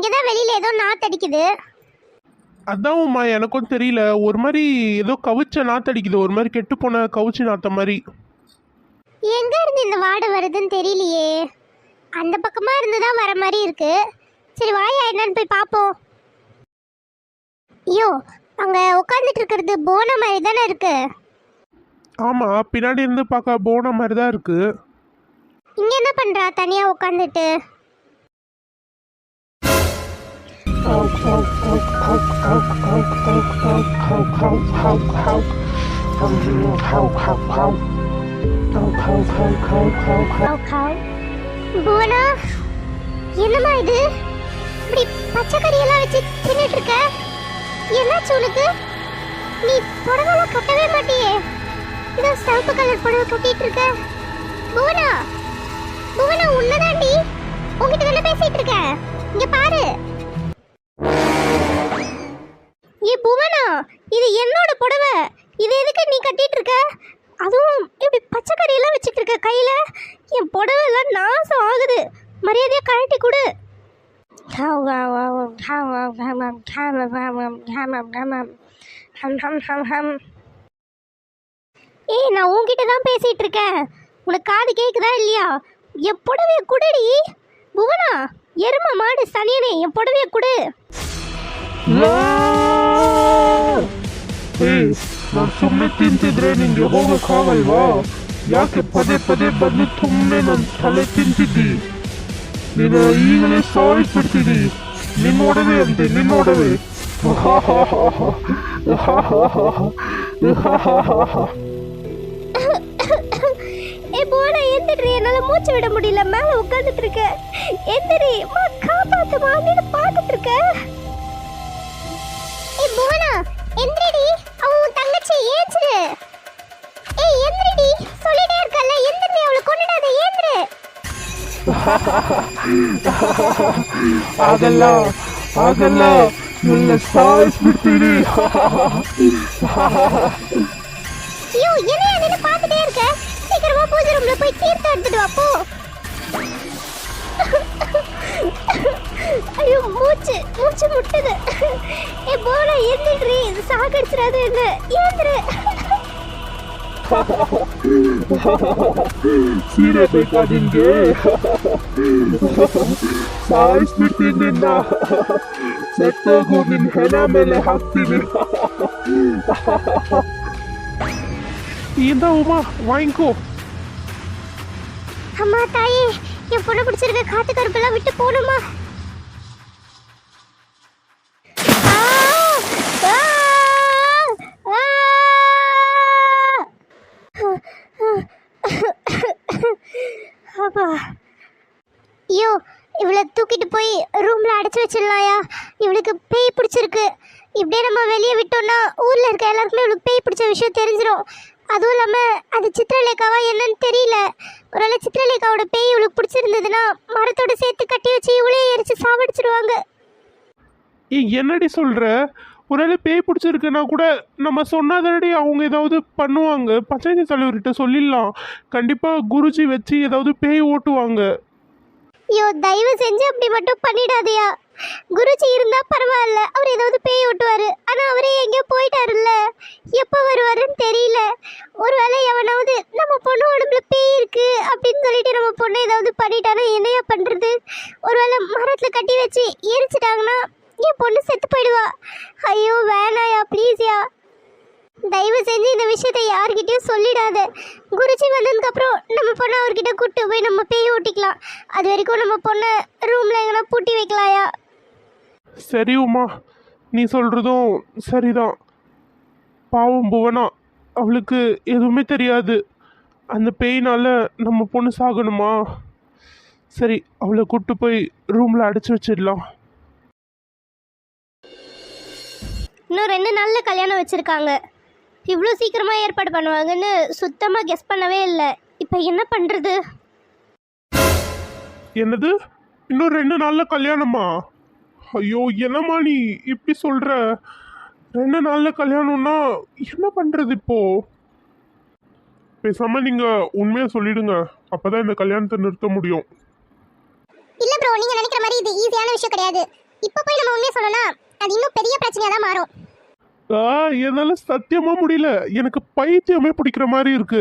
இங்கே தான் வெளியில ஏதோ நாத்தடிக்குது அதான் உமா எனக்கும் தெரியல. ஒரு மாதிரி ஏதோ கவிச்ச நாத்தடிக்குது ஒரு மாதிரி கெட்டு போன கவிச்சு நாத்த மாதிரி. எங்க இருந்து இந்த வாடை வருதுன்னு தெரியலையே. அந்த பக்கமா இருந்து தான் வர மாதிரி இருக்கு. சரி வாயா என்னன்னு போய் பார்ப்போம் ஐயோ அங்க உட்காந்துட்டு இருக்கிறது போன மாதிரி தானே இருக்கு. ஆமா பின்னாடி இருந்து பார்க்க போன மாதிரி தான் இருக்கு. இங்க என்ன பண்றா தனியா உட்காந்துட்டு புவனா என்னமா இது? இப்படி பச்சை கறியெல்லாம் வச்சு தின்னுட்டு இருக்க? என்னாச்சு உனக்கு? நீ புடவெல்லாம் கட்டவே மாட்டியே. இதோ சிவப்பு கலர் புடவை கட்டிட்டு இருக்க. புவனா புவனா உன்னதாண்டி உன்கிட்ட தானே பேசிட்டு இருக்க? இங்க பாரு. இது என்னோட புடவை இது எதுக்கு நீ கட்டிட்டு இருக்க அதுவும் இப்படி பச்சைக்கறியெல்லாம் வச்சுட்டு இருக்க கையில் என் புடவை எல்லாம் நாசம் ஆகுது மரியாதையாக கழட்டி கொடு ஏய் நான் உன்கிட்ட தான் பேசிட்டு இருக்கேன் உனக்கு காது கேக்குதா இல்லையா என் புடவைய குடுடி புவனா எரும மாடு சனியனே என் புடவைய குடு ಏಯ್ ನಾನು ಸುಮ್ಮನೆ ತಿಂತಿದ್ರೆ ನಿಂಗೆ ಹೋಗಕ್ಕಾಗಲ್ವಾ ಯಾಕೆ ಪದೇ ಪದೇ ಬಂದು ಸುಮ್ಮನೆ ನನ್ನ ತಲೆ ತಿಂತಿದ್ದಿ ನೀನು ಈಗಲೇ ಸಾಯಿಸ್ಬಿಡ್ತೀನಿ ನಿನ್ನೊಡವೆ ಅಂತೆ ನಿನ್ನೊಡವೆ ஏ புவனா எந்திரி என்னால மூச்சு விட முடியல மேல உட்கார்ந்துட்டு இருக்க எந்திரி ಆಗಲ್ಲ ಆಗಲ್ಲ ನಿನ್ನ ಸಾಯಿಸ್ಬಿಡ್ತೀನಿ ஐயோ என்னைய நின்னு பார்த்துட்டே இருக்க சீக்கிரமா பூஜை ரூம்ல போய் தீர்த்தம் எடுத்துட்டு வா போ ஐயோ மூச்சு மூச்சு முட்டுது ஏ போன எந்திரி சாகடிச்சிடாத என்ன ஏந்திரு ಸೀರೆ ಬೇಕಾ ನಿನ್ಗೆ ಸಾಯಿಸ್ಬಿಡ್ತೀನಿ ನಿನ್ನ ಸತ್ತೋಗು ನಿನ್ ಹೆಣ ಮೇಲೆ ಹಾಕ್ತೀನಿ இந்த உமா வாங்கிக்கோ அம்மா தாயே என் பொண்ணு பிடிச்சிருக்க காத்து கருப்பெல்லாம் விட்டு போகணுமா பிடிச்சிருக்கு. இப்படியே நம்ம வெளியே விட்டோம்னா ஊர்ல இருக்க எல்லாருக்குமே இவளுக்கு பேய் பிடிச்ச விஷயம் தெரிஞ்சிடும் அதுவும் இல்லாம அது சித்திரலேகாவா என்னன்னு தெரியல. ஒருவேளை சித்திரலேகாவோட பேய் இவளுக்கு பிடிச்சிருந்ததுன்னா மரத்தோட சேர்த்து கட்டி வச்சு இவளே எரிச்சு சாவடிச்சிடுவாங்க ஏய் என்னடி சொல்ற? ஒருவேளை பேய் பிடிச்சிருக்குன்னா கூட நம்ம சொன்னாதானடி அவங்க ஏதாவது பண்ணுவாங்க. பஞ்சாயத்து தலைவர்கிட்ட சொல்லிடலாம். கண்டிப்பாக குருஜி வச்சு ஏதாவது பேய் ஓட்டுவாங்க. ஐயோ தயவு செஞ்சு அப்படி மட்டும் பண்ணிடாதயா. குருஜி இருந்தா பரவாயில்ல. அவர் ஏதாவது பேய் ஓட்டுவாரு. ஆனா அவரே எங்கேயோ போயிட்டாருல்ல. எப்போ வருவாருன்னு தெரியல. ஒருவேளை எவனாவது நம்ம பொண்ணு உடம்புல பேய் இருக்கு அப்படின்னு சொல்லிட்டு நம்ம பொண்ணு ஏதாவது பண்ணிட்டானா என்னையா பண்றது? ஒருவேளை மரத்துல கட்டி வச்சு எரிச்சிட்டாங்கன்னா என் பொண்ணு செத்து போயிடுவா. ஐயோ வேணாயா ப்ளீஸ்யா தயவு செஞ்சு இந்த விஷயத்தை யார்கிட்டயும் சொல்லிடாத. குருஜி வந்ததுக்கப்புறம் நம்ம பொண்ணை அவர்கிட்ட கூப்பிட்டு போய் நம்ம பேய் ஓட்டிக்கலாம். அது வரைக்கும் நம்ம பொண்ணை ரூமில் எங்கன்னா பூட்டி வைக்கலாயா? சரி உமா நீ சொல்கிறதும் சரிதான். பாவம் புவனா அவளுக்கு எதுவுமே தெரியாது. அந்த பேயினால நம்ம பொண்ணு சாகணுமா? சரி அவளை கூட்டு போய் ரூமில் அடைச்சி வச்சிடலாம். இன்னும் ரெண்டு நாள்ல கல்யாணம் வச்சிருக்காங்க. இவ்வளோ சீக்கிரமா ஏற்பாடு பண்ணுவாங்கன்னு சுத்தமா கெஸ் பண்ணவே இல்லை. இப்போ என்ன பண்றது? என்னது? இன்னும் ரெண்டு நாளில் கல்யாணமா? ஐயோ என்னம்மா நீ இப்படி சொல்கிற ரெண்டு நாளில் கல்யாணம்னா என்ன பண்ணுறது இப்போ? பேசாம நீங்க உண்மையா சொல்லிடுங்க. அப்பதான் இந்த கல்யாணத்தை நிறுத்த முடியும். இல்ல ப்ரோ நீங்க நினைக்கிற மாதிரி இது ஈஸியான விஷயம் கிடையாது. இப்போ போய் நம்ம உண்மையை சொல்லணும்னா அது இன்னும் பெரிய பிரச்சனையா தான் மாறும். ஆ என்னால சத்தியமா முடியல. எனக்கு பைத்தியமே பிடிக்கிற மாதிரி இருக்கு.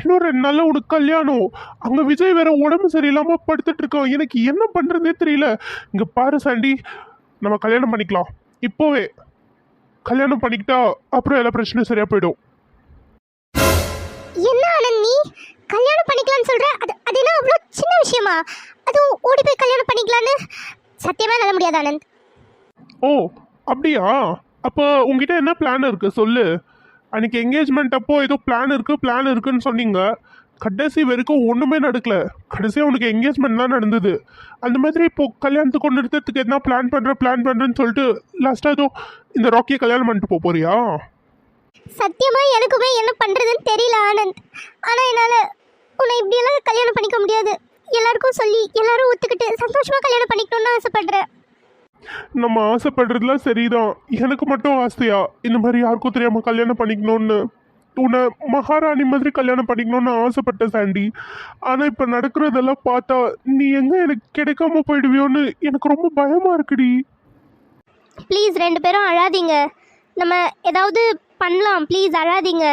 இன்னும் ரெண்டு நாள்ல உனக்கு கல்யாணம். அங்க விஜய் வேற உடம்பு சரியில்லாம படுத்துட்டு இருக்கான். எனக்கு என்ன பண்றதே தெரியல. இங்க பாரு சாண்டி. நம்ம கல்யாணம் பண்ணிக்கலாம். இப்போவே கல்யாணம் பண்ணிக்கிட்டா அப்புறம் எல்லா பிரச்சனையும் சரியா போயிடும். என்ன ஆனந்த் நீ? கல்யாணம் பண்ணிக்கலாம்னு சொல்ற? அது அது என்ன அவ்வளோ சின்ன விஷயமா? அதுவும் ஓடி போய் கல்யாணம் பண்ணிக்கலான்னு சத்தியமா நல்ல முடியாது ஆனந்த். ஓ அப்படியா? அப்போ உங்ககிட்ட என்ன பிளான் இருக்கு? சொல்லு. அன்னைக்கு என்கேஜ்மெண்ட் அப்போ ஏதோ பிளான் இருக்கு பிளான் இருக்குன்னு சொன்னீங்க. கடைசி வரைக்கும் ஒன்றுமே நடக்கல. கடைசியாக உனக்கு என்கேஜ்மெண்ட் தான் நடந்தது. அந்த மாதிரி இப்போ கல்யாணத்துக்கு கொண்டு நிறுத்தத்துக்கு என்ன பிளான் பண்ணுற பிளான் பண்ணுறேன்னு சொல்லிட்டு லாஸ்ட்டாக ஏதோ இந்த ராக்கியை கல்யாணம் பண்ணிட்டு போக போறியா? சத்தியமா எனக்குமே என்ன பண்றதுன்னு தெரியல ஆனந்த். ஆனா என்னால உன்னை இப்படியெல்லாம் கல்யாணம் பண்ணிக்க முடியாது. எல்லாருக்கும் சொல்லி எல்லாரும் ஒத்துக்கிட்டு சந்தோஷமா கல்யாணம் பண்ணிக்கணும்னு ஆசைப்படுறேன். நம்ம ஆசைப்படுறதுலாம் சரிதான். எனக்கு மட்டும் ஆசையா? இந்த மாதிரி யாருக்கும் தெரியாம கல்யாணம் பண்ணிக்கணும்னு. உன்னை மகாராணி மாதிரி கல்யாணம் பண்ணிக்கணும்னு ஆசைப்பட்டேன் சாண்டி. ஆனா இப்ப நடக்கிறதெல்லாம் பார்த்தா நீ எங்க எனக்கு கிடைக்காம போயிடுவியோன்னு எனக்கு ரொம்ப பயமா இருக்குடி. ப்ளீஸ் ரெண்டு பேரும் அழாதீங்க. நம்ம ஏதாவது பண்ணலாம். ப்ளீஸ் அழாதீங்க.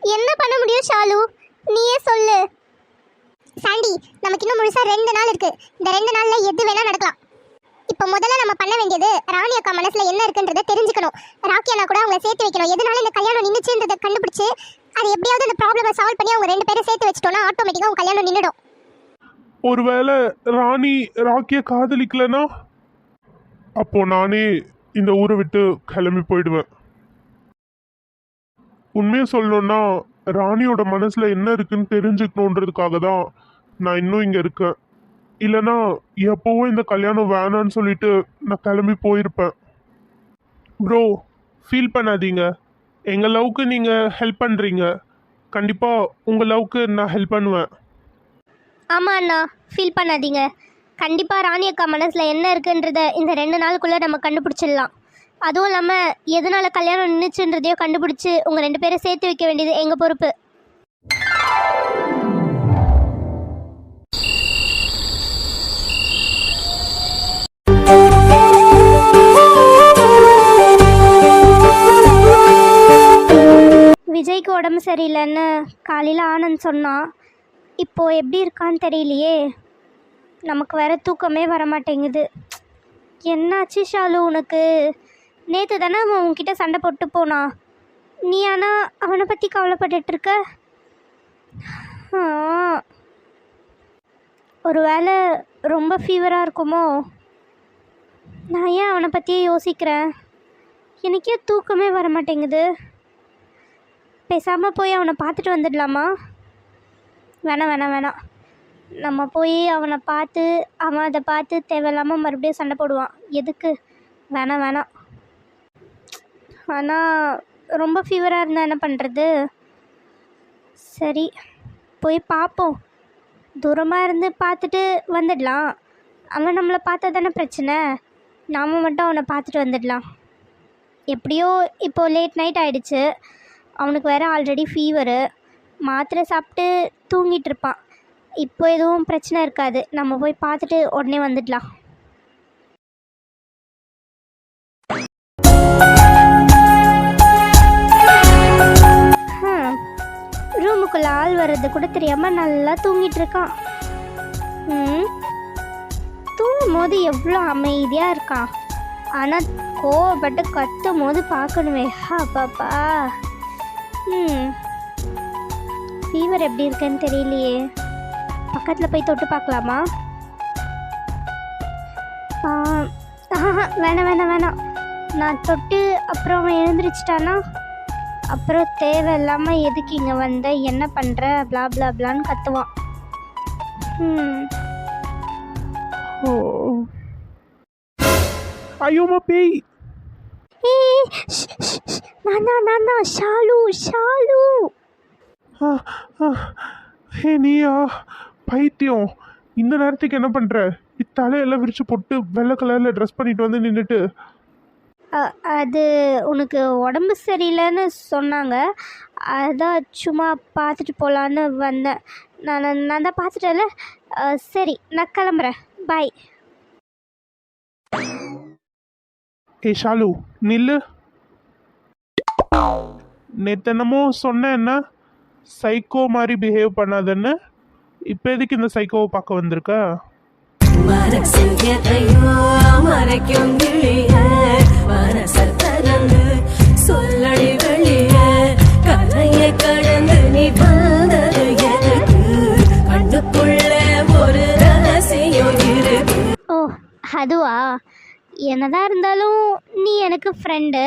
என்ன பண்ண முடியும் ஷாலு? நீயே சொல்லு. சாண்டி நமக்கு இன்னும் முழுசா ரெண்டு நாள் இருக்கு. இந்த ரெண்டு நாள்ல எது வேணா நடக்கலாம். இப்போ முதல்ல நம்ம பண்ண வேண்டியது ராணி அக்கா மனசுல என்ன இருக்குன்றதை தெரிஞ்சுக்கணும். ராக்கி அண்ணா கூட அவங்கள சேர்த்து வைக்கணும். எதனால இந்த கல்யாணம் நின்றுச்சுன்றதை கண்டுபிடிச்சு அது எப்படியாவது இந்த ப்ராப்ளமை சால்வ் பண்ணி அவங்க ரெண்டு பேரும் சேர்த்து வச்சிட்டோம்னா ஆட்டோமேட்டிக்காக அவங்க கல்யாணம் நின்றுடும் ஒருவேளை ராணி ராக்கியை காதலிக்கலனா அப்போ நானே இந்த ஊரை விட்டு கிளம்பி போயிடுவேன். உண்மையை சொல்லணும்னா ராணியோட மனசில் என்ன இருக்குன்னு தெரிஞ்சுக்கணுன்றதுக்காக தான் நான் இன்னும் இங்கே இருக்கேன். இல்லைனா எப்போவும் இந்த கல்யாணம் வேணான்னு சொல்லிட்டு நான் கிளம்பி போயிருப்பேன். ப்ரோ ஃபீல் பண்ணாதீங்க. எங்கள் லவ்க்கு நீங்கள் ஹெல்ப் பண்ணுறீங்க கண்டிப்பாக உங்கள் லவ்க்கு நான் ஹெல்ப் பண்ணுவேன். ஆமாம் அண்ணா ஃபீல் பண்ணாதீங்க. கண்டிப்பாக ராணி அக்கா மனசில் என்ன இருக்குன்றத இந்த ரெண்டு நாளுக்குள்ளே நம்ம கண்டுபிடிச்சிடலாம். அதுவும் இல்லாமல் எதனால் கல்யாணம் நின்றுச்சுன்றதையோ கண்டுபிடிச்சி உங்கள் ரெண்டு பேரும் சேர்த்து வைக்க வேண்டியது எங்கள் பொறுப்பு? விஜய்க்கு உடம்பு சரியில்லைன்னு காலையில் ஆனந்த் சொன்னான் இப்போது எப்படி இருக்கான்னு தெரியலையே. நமக்கு வேற தூக்கமே வர மாட்டேங்குது என்னாச்சு ஷாலு உனக்கு? நேற்று தானே அவன் உன்கிட்ட சண்டை போட்டு போனான் நீ ஆனால் அவனை பற்றி கவலைப்பட்டுட்டு இருக்க? ஆ. ஒருவேளை ரொம்ப ஃபீவராக இருக்குமோ? நான் ஏன் அவனை பற்றியே யோசிக்கிறேன்? எனக்கே தூக்கமே வர மாட்டேங்குது பேசாமல் போய் அவனை பார்த்துட்டு வந்துடலாமா? வேணாம் வேணாம் வேணாம். நம்ம போய் அவனை பார்த்து அவன் அதை பார்த்து தேவையில்லாமல் மறுபடியும் சண்டை போடுவான். எதுக்கு? வேணாம் வேணாம். ஆனால் ரொம்ப ஃபீவராக இருந்தால் என்ன பண்ணுறது சரி போய் பார்ப்போம். தூரமாக இருந்து பார்த்துட்டு வந்துடலாம். அவன் நம்மளை பார்த்தா தானே பிரச்சனை? நாம் மட்டும் அவனை பார்த்துட்டு வந்துடலாம். எப்படியோ இப்போது லேட் நைட் ஆகிடுச்சு அவனுக்கு வேறு ஆல்ரெடி ஃபீவரு மாத்திரை சாப்பிட்டு தூங்கிட்டு இருப்பான். இப்போ எதுவும் பிரச்சனை இருக்காது. நம்ம போய் பார்த்துட்டு உடனே வந்துடலாம். ரூமுக்குள்ளே ஆள் வர்றது கூட தெரியாமல் நல்லா தூங்கிட்டு இருக்கான். ம் தூங்கும் போது எவ்வளோ அமைதியாக இருக்கான். ஆனால் கோவப்பட்டு கத்தும் போது பார்க்கணுமே. பாப்பா ம். ஃபீவர் எப்படி இருக்குன்னு தெரியலையே. பக்கத்தில் போய் தொட்டு பார்க்கலாமா? வேணாம் வேணாம் வேணாம். நான் தொட்டு அப்புறம் எழுந்திரிச்சிட்டானா? அப்புறம் தேவையில்லாமல் எதுக்கு இங்கே வந்த? என்ன பண்ணுற blah blah பிளான்னு கத்துவான். ம். ஓ. ஐயோமா பேய். நான் தான் நான் தான் ஷாலு ஷாலு ஹே நீயா பைத்தியம். இந்த நேரத்துக்கு என்ன பண்ணுற இத்தலையெல்லாம் விரிச்சு போட்டு வெள்ளை கலரில் ட்ரெஸ் பண்ணிட்டு வந்து நின்றுட்டு அது உனக்கு உடம்பு சரியில்லைன்னு சொன்னாங்க. அதான் சும்மா பார்த்துட்டு போகலான்னு வந்தேன். நான் நான் தான் பார்த்துட்டேன்ல. சரி நான் கிளம்புறேன். பாய் ஏ ஷாலு நில்லு. நேத்து என்னமோ சொன்னேன் என்ன சைக்கோ மாதிரி பிஹேவ் பண்ணாதன்னு இப்போ எதுக்கு இந்த சைக்கோவை பார்க்க வந்திருக்க? சொல்லடி வெளிய கரையை கடந்து நீ வந்தது எனக்கு கண்ணுக்குள்ள ஒரு ரகசியம் இருக்கு. ஓ அதுவா? என்னதான் இருந்தாலும் நீ எனக்கு ஃப்ரெண்டு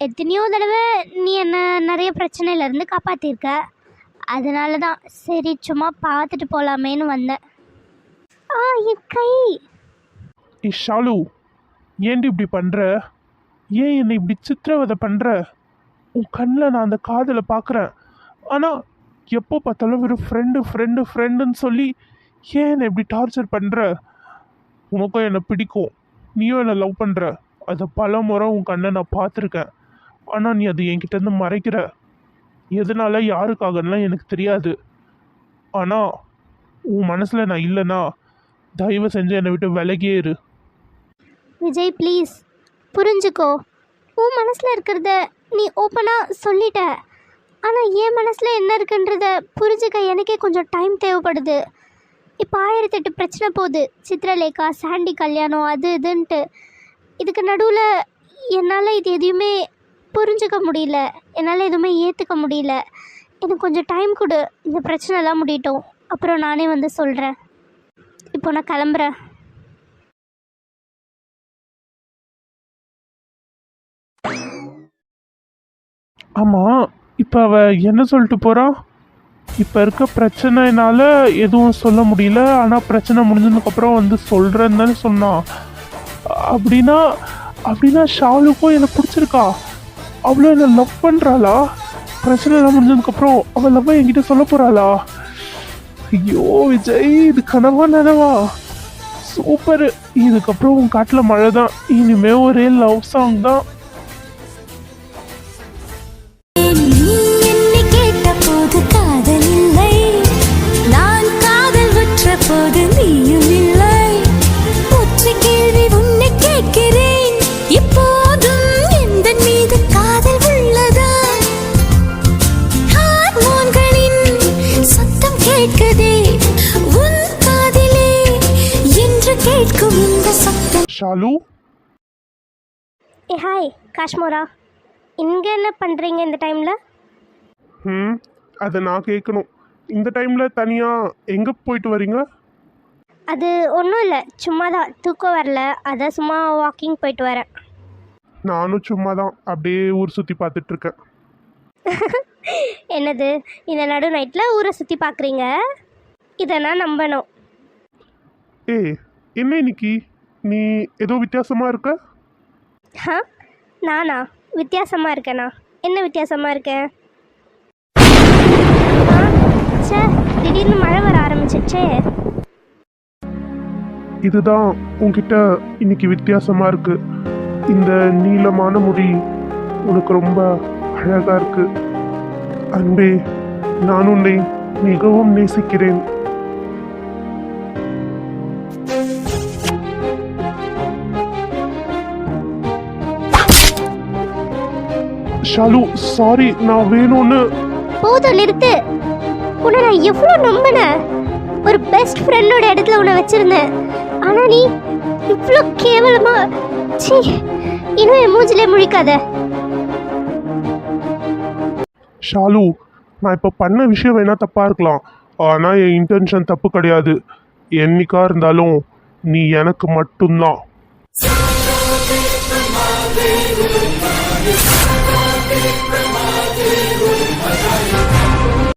எத்தனையோ தடவை நீ என்னை நிறைய பிரச்சனையிலேருந்து காப்பாற்றிருக்க அதனால தான் சரி சும்மா பார்த்துட்டு போகலாமேன்னு வந்தேன். ஆ என் கை. ஏ ஷாலு ஏன்டி இப்படி பண்ணுற ஏன் என்னை இப்படி சித்திரவதை பண்ணுற உன் கண்ணில் நான் அந்த காதலை பார்க்குறேன். ஆனால் எப்போ பார்த்தாலும் வெறும் ஃப்ரெண்டு ஃப்ரெண்டு ஃப்ரெண்டுன்னு சொல்லி ஏன் என்னை இப்படி டார்ச்சர் பண்ணுற உனக்கும் என்னை பிடிக்கும். நீயும் என்னை லவ் பண்ணுற அதை பல முறை உன் கண்ணை நான் பார்த்துருக்கேன். ஆனால் நீ அது என்கிட்டேருந்து மறைக்கிற. எதனால யாருக்காகலாம் எனக்கு தெரியாது. ஆனால் உன் மனசில் நான் இல்லைன்னா தயவு செஞ்சு என்னை விட்டு விலகியே இரு. விஜய் ப்ளீஸ் புரிஞ்சுக்கோ. உன் மனசில் இருக்கிறத நீ ஓப்பனாக சொல்லிட்ட. ஆனால் என் மனசில் என்ன இருக்குன்றத புரிஞ்சுக்க எனக்கே கொஞ்சம் டைம் தேவைப்படுது. இப்போ ஆயிரத்தெட்டு பிரச்சனை போகுது. சித்ரலேகா சாண்டி கல்யாணம் அது இதுன்ட்டு. இதுக்கு நடுவில் என்னால் இது எதையுமே புரிஞ்சுக்க முடியல. என்னால் எதுவுமே ஏற்றுக்க முடியல. எனக்கு கொஞ்சம் டைம் கொடு. இந்த பிரச்சனைலாம் முடியட்டும். அப்புறம் நானே வந்து சொல்கிறேன் இப்போ நான் கிளம்புறேன். ஆமாம் இப்போ அவ என்ன சொல்லிட்டு போகிறான் இப்போ இருக்க பிரச்சனைனால எதுவும் சொல்ல முடியல. ஆனால் பிரச்சனை முடிஞ்சதுக்கப்புறம் வந்து சொல்கிறேன்னு தானே சொன்னான் அப்படின்னா அப்படின்னா ஷாலுக்கும் எனக்கு பிடிச்சிருக்கா? அவ்வளோ என்னை லவ் பண்ணுறாளா பிரச்சனை எல்லாம் முடிஞ்சதுக்கப்புறம் அவள் லவ் என்கிட்ட சொல்ல போகிறாளா ஐயோ விஜய் இது கனவா நனவா? சூப்பர். இதுக்கப்புறம் உன் காட்டில் மழை தான் இனிமே ஒரே லவ் சாங் தான். ஷாலு? ஏ ஹாய் காஷ்மோரா? இங்கே என்ன பண்ணுறீங்க இந்த டைமில் ம் அதை நான் கேட்கணும் இந்த டைமில் தனியாக எங்கே போயிட்டு வரீங்க? அது ஒன்றும் இல்லை சும்மா தான் தூக்கம் வரல. அதான் சும்மா வாக்கிங் போயிட்டு வரேன். நானும் சும்மா தான் அப்படியே ஊர் சுற்றி பார்த்துட்ருக்கேன். என்னது இந்த நடு நைட்டில் ஊரை சுற்றி பார்க்குறீங்க? இதை நான் நம்பணும். ஏய் என்ன இன்னைக்கு? நீ ஏதோ வித்தியாசமாக இருக்க? ஆ நானா? வித்தியாசமாக இருக்கேனா? என்ன வித்தியாசமாக இருக்கேன் ச்சே திடீர்னு மழை வர ஆரம்பிச்சிச்சே இதுதான் உன்கிட்ட இன்னைக்கு வித்தியாசமாக இருக்கு. இந்த நீளமான முடி உனக்கு ரொம்ப அழகாக இருக்கு. அன்பே நான் உன்னை மிகவும் நேசிக்கிறேன். ஷாலு சாரி நான் வேணும்னு. போதும் நிறுத்து. உன்னை நான் எவ்வளோ நம்பினேன் ஒரு பெஸ்ட் ஃப்ரெண்டோட இடத்துல உன்னை வச்சுருந்தேன். ஆனால் நீ இவ்வளோ கேவலமா ச்சீ இன்னும் என் மூஞ்சிலே முழிக்காத. ஷாலு நான் இப்போ பண்ண விஷயம் வேணா தப்பாக இருக்கலாம். ஆனால் என் இன்டென்ஷன் தப்பு கிடையாது. என்னைக்கா இருந்தாலும் நீ எனக்கு மட்டும்தான். Libra.